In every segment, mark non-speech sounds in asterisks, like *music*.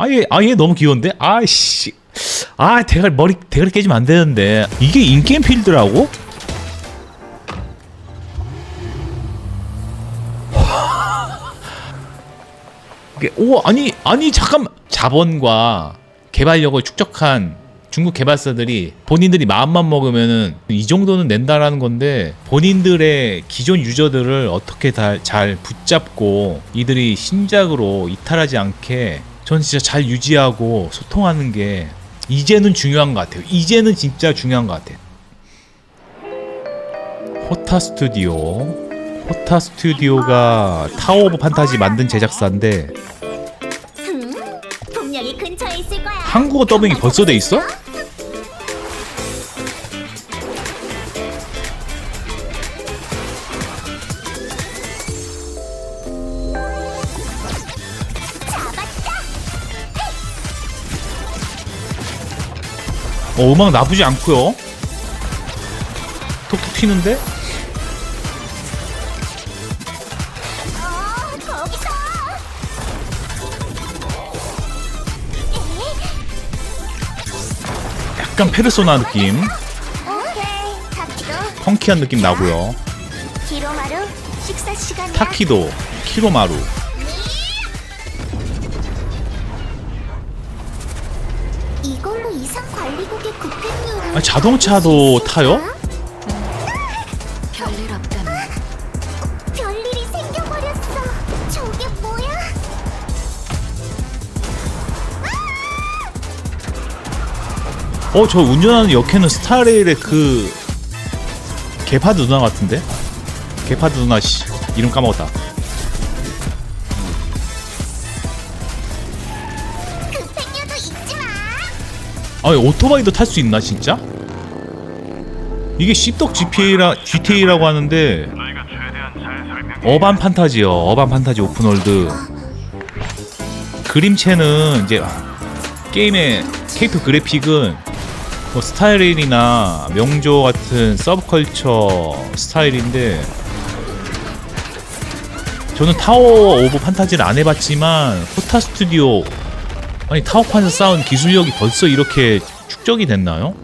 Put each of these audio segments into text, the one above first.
아얘 아얘 너무 귀여운데? 아씨. 아 대가리 머리 대가리 깨지면 안 되는데. 이게 인게임 필드라고? 오 아니 아니 잠깐 자본과 개발력을 축적한 중국 개발사들이 본인들이 마음만 먹으면은 이 정도는 낸다라는 건데 본인들의 기존 유저들을 어떻게 다 잘 붙잡고 이들이 신작으로 이탈하지 않게 전 진짜 잘 유지하고 소통하는 게 이제는 중요한 것 같아요. 이제는 진짜 중요한 것 같아요. 호타 스튜디오 호타 스튜디오가 타워 오브 판타지 만든 제작사인데 음, 분명히 근처에 있을 거야. 한국어 더빙이 벌써 돼 있어? 어, 음악 나쁘지 않고요. 톡톡 튀는데? 약간 페르소나 느낌, 펑키한 느낌 나고요. 타키도, 키로마루. 아니, 자동차도 타요? 별일 없다면 별일이 생겨버렸어. 저게 뭐야? 어, 저 운전하는 역해는 스타레일의 그 개파드 누나 같은데? 개파드 누나 씨 이름 까먹었다. 아니 오토바이도 탈 수 있나 진짜? 이게 씹덕 GTA라, GTA라고 하는데 어반 판타지요. 어반 판타지 오픈월드. 그림체는 이제 게임의 캐릭터 그래픽은 뭐 스타일이나 명조 같은 서브컬처 스타일인데 저는 타워 오브 판타지를 안 해봤지만 포타 스튜디오 아니 타워판에서 쌓은 기술력이 벌써 이렇게 축적이 됐나요?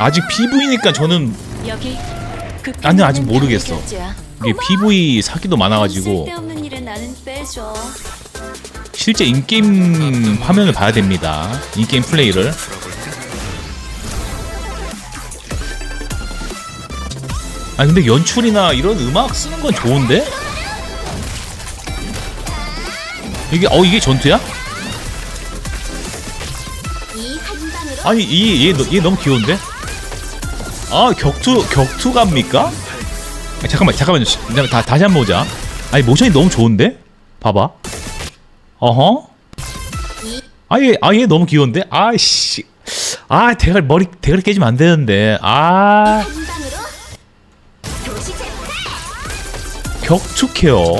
아직 PV니까 저는 여기 그 나는 아직 모르겠어. 이게 PV 사기도 많아가지고 쓸데없는 일에 나는 빼줘. 실제 인게임 화면을 봐야 됩니다. 인게임 플레이를. 아 근데 연출이나 이런 음악 쓰는 건 좋은데? 이게 어 이게 전투야? 아니 이얘 얘 너무 귀여운데? 아 격투 격투갑니까? 아, 잠깐만 잠깐만요. 다 다시 한번 보자. 아니 모션이 너무 좋은데? 봐봐. 어허. 아얘 아얘 너무 귀여운데? 아씨. 아 대가리 머리 대가리 깨지면 안 되는데. 아 격투 케어.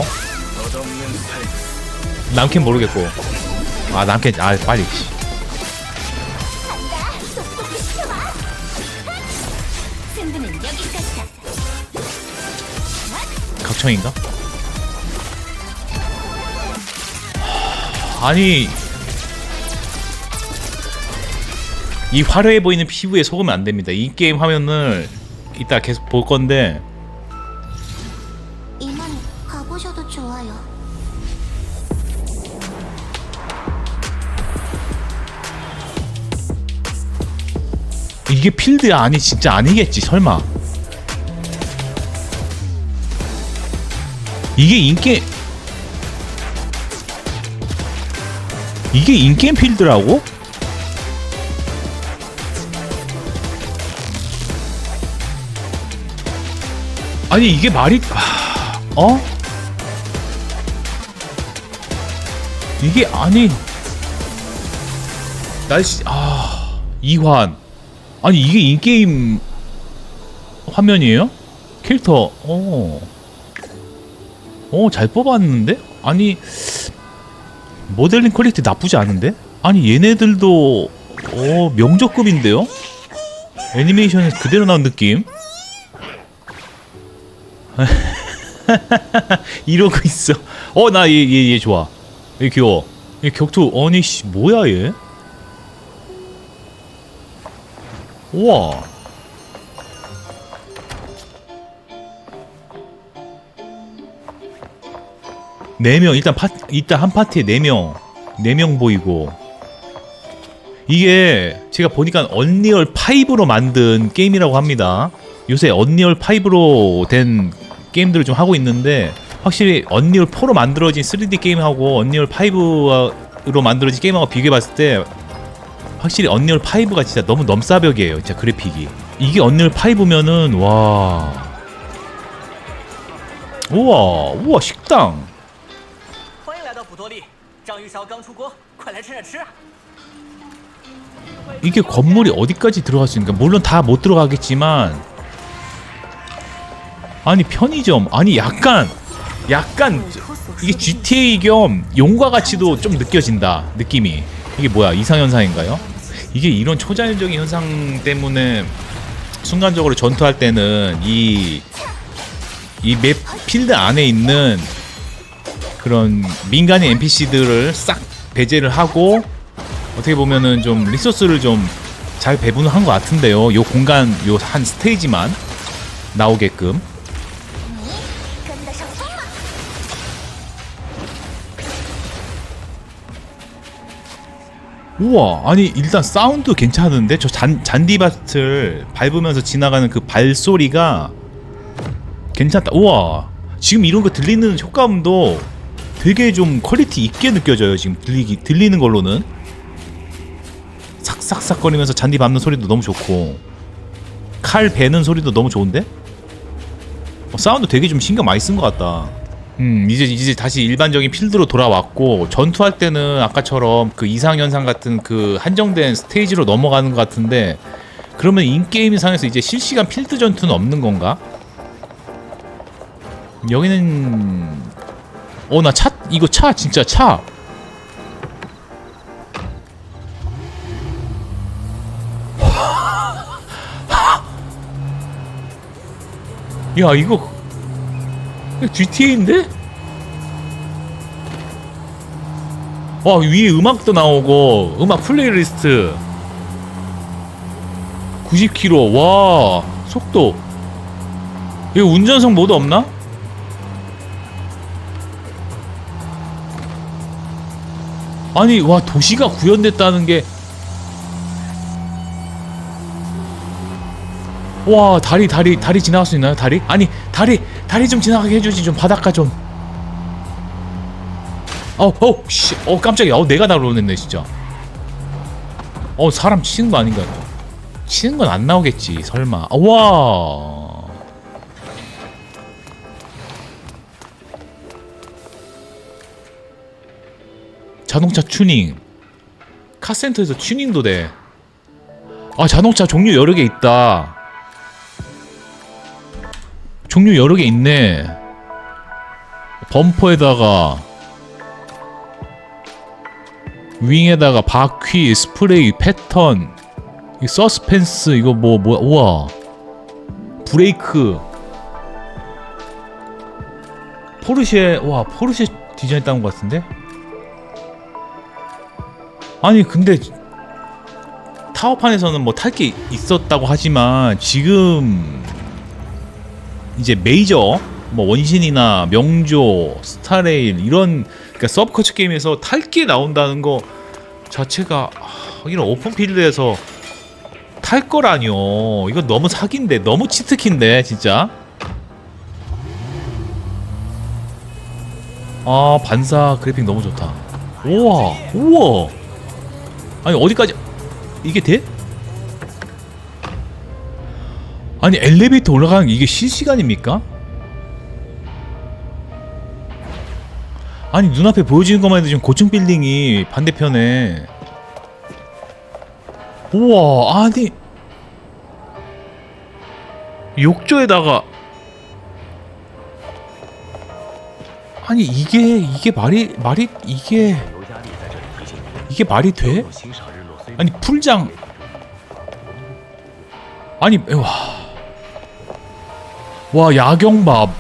남캔 모르겠고. 아 남캔 아 빨리. 각청인가? 아니 이 화려해 보이는 피부에 속으면 안 됩니다. 이 게임 화면을 이따 계속 볼 건데 이게 필드야 아니 진짜 아니겠지 설마 이게 인게 이게 인게임 필드라고? 아니 이게 말이 아, 어? 이게 아니 날씨 아 이환 아니 이게 인게임 화면이에요? 캐릭터 어. 어, 잘 뽑았는데? 아니 모델링 퀄리티 나쁘지 않은데? 아니 얘네들도 어, 명저급인데요? 애니메이션에 그대로 나온 느낌? *laughs* 이러고 있어. 어 나 얘 얘 얘 좋아 얘 귀여워 얘 격투 아니 씨 뭐야 얘 우와 네명 일단 파 일단 한 파티에 네명네 명 보이고 이게 제가 보니까 언리얼 5로 만든 게임이라고 합니다. 요새 언리얼 5로 된 게임들을 좀 하고 있는데 확실히 언리얼 4로 만들어진 3D 게임하고 언리얼 5로 만들어진 게임하고 비교해 봤을 때 확실히 언리얼 5가 진짜 너무 넘사벽이에요. 진짜 그래픽이. 이게 언리얼 5면은 와. 우와, 우와 식당. 이게 건물이 어디까지 들어갈 수 있는가? 물론 다 못 들어가겠지만 아니 편의점 아니 약간 약간 이게 GTA 겸 용과 가치도 좀 느껴진다 느낌이 이게 뭐야 이상현상인가요? 이게 이런 초자연적인 현상 때문에 순간적으로 전투할 때는 이 이 맵 필드 안에 있는 그런 민간인 NPC들을 싹 배제를 하고 어떻게 보면은 좀 리소스를 좀 잘 배분을 한 것 같은데요. 요 공간 요 한 스테이지만 나오게끔. 우와, 아니 일단 사운드 괜찮은데 저 잔, 잔디밭을 밟으면서 지나가는 그 발소리가 괜찮다. 우와, 지금 이런 거 들리는 효과음도 되게 좀 퀄리티 있게 느껴져요. 지금 들리기 들리는 걸로는 삭삭삭 거리면서 잔디 밟는 소리도 너무 좋고 칼 베는 소리도 너무 좋은데 어, 사운드 되게 좀 신경 많이 쓴 것 같다. 음 이제 이제 다시 일반적인 필드로 돌아왔고 전투할 때는 아까처럼 그 이상 현상 같은 그 한정된 스테이지로 넘어가는 것 같은데 그러면 인게임 상에서 이제 실시간 필드 전투는 없는 건가? 여기는 어 나 차 이거 차 진짜 차 *laughs* 야 이거 GTA인데? 와 위에 음악도 나오고 음악 플레이리스트 90km 와 속도 이거 운전석 모드 없나? 아니 와 도시가 구현됐다는 게 와 다리 다리 다리 지나갈 수 있나요? 다리? 아니 다리 다리 좀 지나가게 해주지 좀 바닷가 좀. 어우 어우 씨 어 깜짝이야. 어 내가 날아오냈네 진짜. 어 사람 치는 거 아닌가? 치는 건 안 나오겠지 설마. 아, 와! 자동차 튜닝. 카센터에서 튜닝도 돼. 아 자동차 종류 여러 개 있다. 종류 여러 개 있네. 범퍼에다가 윙에다가 바퀴, 스프레이, 패턴, 이 서스펜스 이거 뭐 뭐야? 우와. 브레이크. 포르쉐 와 포르쉐 디자인 따온 것 같은데? 아니 근데 타워판에서는 뭐 탈 게 있었다고 하지만 지금 이제 메이저 뭐 원신이나 명조, 스타레일 이런 그러니까 서브커처 게임에서 탈게 나온다는 거 자체가 아, 이런 오픈필드에서 탈 거라뇨. 이거 너무 사기인데 너무 치트키인데 진짜. 아 반사 그래픽 너무 좋다. 우와 우와. 아니 어디까지 이게 돼? 아니 엘리베이터 올라가는 게 이게 실시간입니까? 아니 눈앞에 보여지는 것만 해도 지금 고층 빌딩이 반대편에. 우와 아니. 욕조에다가. 아니 이게 이게 말이 말이 이게 이게 말이 돼? 아니 풀장. 아니 와. 와 야경밥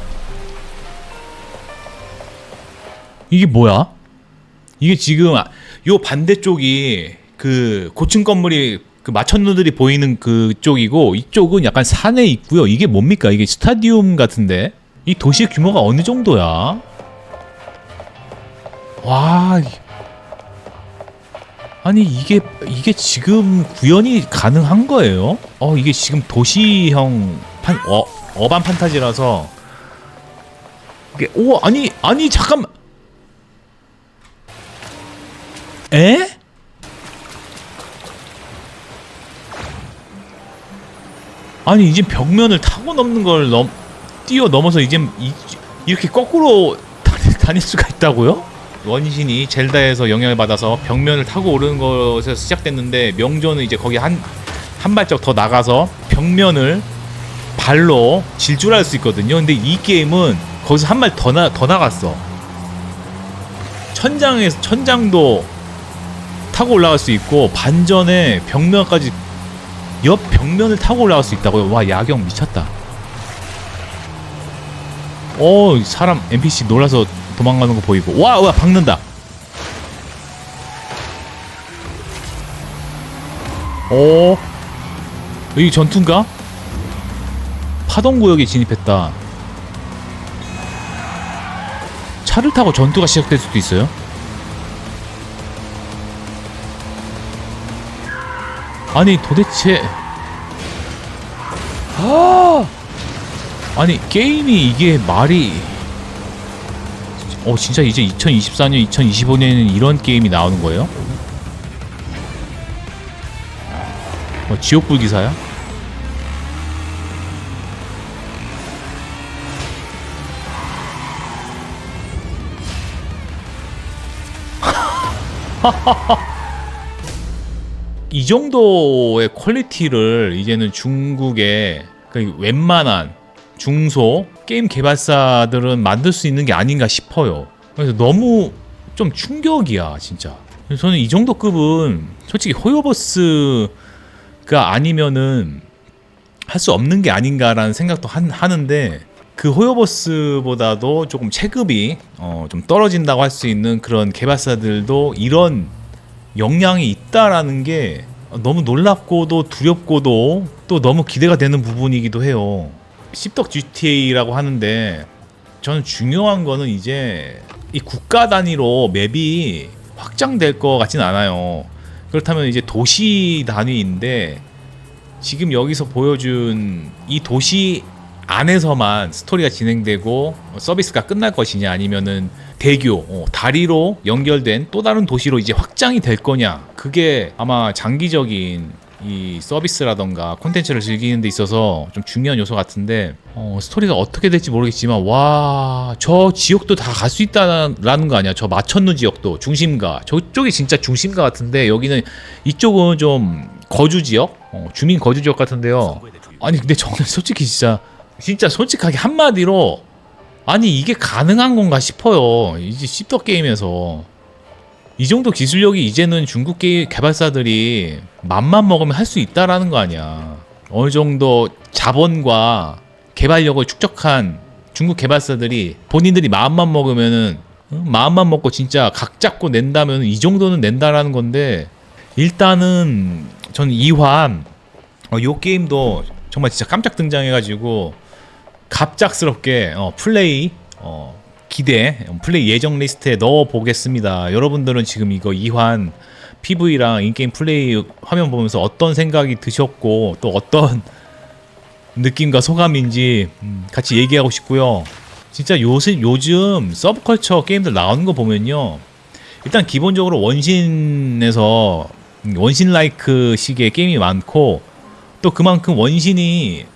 이게 뭐야? 이게 지금 아- 요 반대쪽이 그 고층 건물이 그 마천루들이 보이는 그쪽이고 이쪽은 약간 산에 있고요. 이게 뭡니까? 이게 스타디움 같은데 이 도시의 규모가 어느 정도야? 와 이- 아니 이게 이게 지금 구현이 가능한 거예요? 어 이게 지금 도시형 판 어, 어반 판타지라서 이게 오 아니 아니 잠깐 에? 아니 이제 벽면을 타고 넘는 걸 넘, 뛰어 넘어서 이제 이, 이렇게 거꾸로 다닐, 다닐 수가 있다고요? 원신이 젤다에서 영향을 받아서 벽면을 타고 오르는 것에서 시작됐는데 명조는 이제 거기 한, 한 발짝 더 나가서 벽면을 발로 질주할 수 있거든요. 근데 이 게임은 거기서 한발더 나, 더 나갔어. 천장에서 천장도 타고 올라갈 수 있고 반전에 벽면까지 옆 벽면을 타고 올라갈 수 있다고요. 와 야경 미쳤다. 어 사람 NPC 놀라서 도망가는 거 보이고 와 와 박는다. 어 여기 전투인가? 파동 구역에 진입했다. 차를 타고 전투가 시작될 수도 있어요. 아니 도대체 아 아니 게임이 이게 말이 어 진짜 이제 2024년 2025년에는 이런 게임이 나오는 거예요? 어, 지옥불 기사야? *laughs* 이 정도의 퀄리티를 이제는 중국의 그 웬만한 중소 게임 개발사들은 만들 수 있는 게 아닌가 싶어요. 그래서 너무 좀 충격이야, 진짜. 저는 이 정도 급은 솔직히 호요버스가 아니면은 할 수 없는 게 아닌가라는 생각도 한- 하는데 그 호요버스보다도 조금 체급이 어, 좀 떨어진다고 할 수 있는 그런 개발사들도 이런 역량이 있다라는 게 너무 놀랍고도 두렵고도 또 너무 기대가 되는 부분이기도 해요. 씹덕 GTA라고 하는데 저는 중요한 거는 이제 이 국가 단위로 맵이 확장될 것 같진 않아요. 그렇다면 이제 도시 단위인데 지금 여기서 보여준 이 도시 안에서만 스토리가 진행되고 서비스가 끝날 것이냐 아니면은 대교 어, 다리로 연결된 또 다른 도시로 이제 확장이 될 거냐. 그게 아마 장기적인 이 서비스라던가 콘텐츠를 즐기는 데 있어서 좀 중요한 요소 같은데 어, 스토리가 어떻게 될지 모르겠지만 와 저 지역도 다 갈 수 있다라는 거 아니야? 저 마천루 지역도 중심가. 저쪽이 진짜 중심가 같은데 여기는 이쪽은 좀 거주 지역? 어, 주민 거주 지역 같은데요. 아니 근데 저는 솔직히 진짜 진짜 솔직하게 한마디로 아니 이게 가능한 건가 싶어요 이제 씹덕 게임에서 이 정도 기술력이 이제는 중국 게임 개발사들이 맘만 먹으면 할 수 있다라는 거 아니야 어느 정도 자본과 개발력을 축적한 중국 개발사들이 본인들이 마음만 먹으면은 어? 마음만 먹고 진짜 각 잡고 낸다면 이 정도는 낸다라는 건데 일단은 전 이환 어, 요 게임도 정말 진짜 깜짝 등장해가지고 갑작스럽게 어, 플레이 어, 기대 어, 플레이 예정 리스트에 넣어 보겠습니다. 여러분들은 지금 이거 이환 PV랑 인게임 플레이 화면 보면서 어떤 생각이 드셨고 또 어떤 느낌과 소감인지 음, 같이 얘기하고 싶고요. 진짜 요새 요즘 서브컬처 게임들 나오는 거 보면요. 일단 기본적으로 원신에서 음, 원신 라이크 식의 게임이 많고 또 그만큼 원신이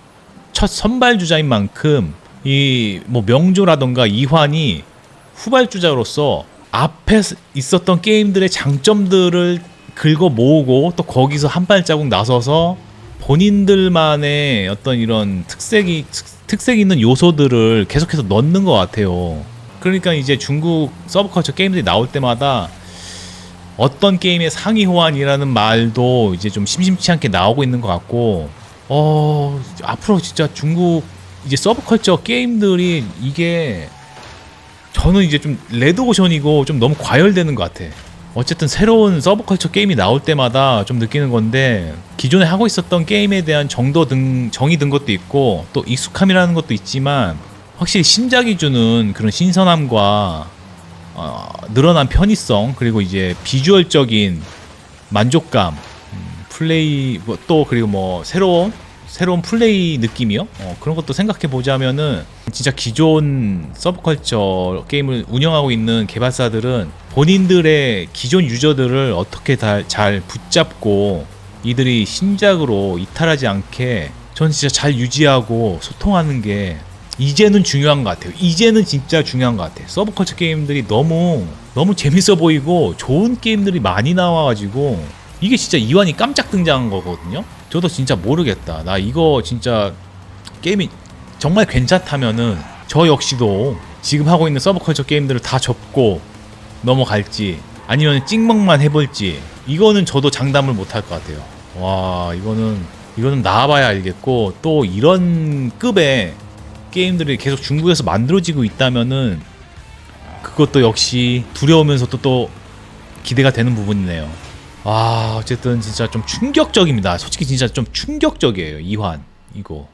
첫 선발 주자인 만큼 이 뭐 명조라던가 이환이 후발 주자로서 앞에 있었던 게임들의 장점들을 긁어 모으고 또 거기서 한 발자국 나서서 본인들만의 어떤 이런 특색이 특- 특색 있는 요소들을 계속해서 넣는 것 같아요. 그러니까 이제 중국 서브컬처 게임들이 나올 때마다 어떤 게임의 상위 호환이라는 말도 이제 좀 심심치 않게 나오고 있는 것 같고 어 앞으로 진짜 중국 이제 서브컬처 게임들이 이게 저는 이제 좀 레드오션이고 좀 너무 과열되는 것 같아. 어쨌든 새로운 서브컬처 게임이 나올 때마다 좀 느끼는 건데 기존에 하고 있었던 게임에 대한 정도 등 정이 든 것도 있고 또 익숙함이라는 것도 있지만 확실히 신작이 주는 그런 신선함과 어, 늘어난 편의성 그리고 이제 비주얼적인 만족감 음, 플레이 뭐 또 그리고 뭐 새로운 새로운 플레이 느낌이요 어, 그런 것도 생각해 보자면은 진짜 기존 서브컬처 게임을 운영하고 있는 개발사들은 본인들의 기존 유저들을 어떻게 다, 잘 붙잡고 이들이 신작으로 이탈하지 않게 전 진짜 잘 유지하고 소통하는 게 이제는 중요한 것 같아요. 이제는 진짜 중요한 것 같아요. 서브컬처 게임들이 너무 너무 재밌어 보이고 좋은 게임들이 많이 나와가지고 이게 진짜 이완이 깜짝 등장한 거거든요. 저도 진짜 모르겠다. 나 이거 진짜 게임이 정말 괜찮다면은 저 역시도 지금 하고 있는 서브컬처 게임들을 다 접고 넘어갈지 아니면 찍먹만 해볼지 이거는 저도 장담을 못할 것 같아요. 와 이거는 이거는 나와봐야 알겠고 또 이런 급의 게임들이 계속 중국에서 만들어지고 있다면은 그것도 역시 두려우면서도 또 기대가 되는 부분이네요. 와 어쨌든 진짜 좀 충격적입니다. 솔직히 진짜 좀 충격적이에요 이환 이거.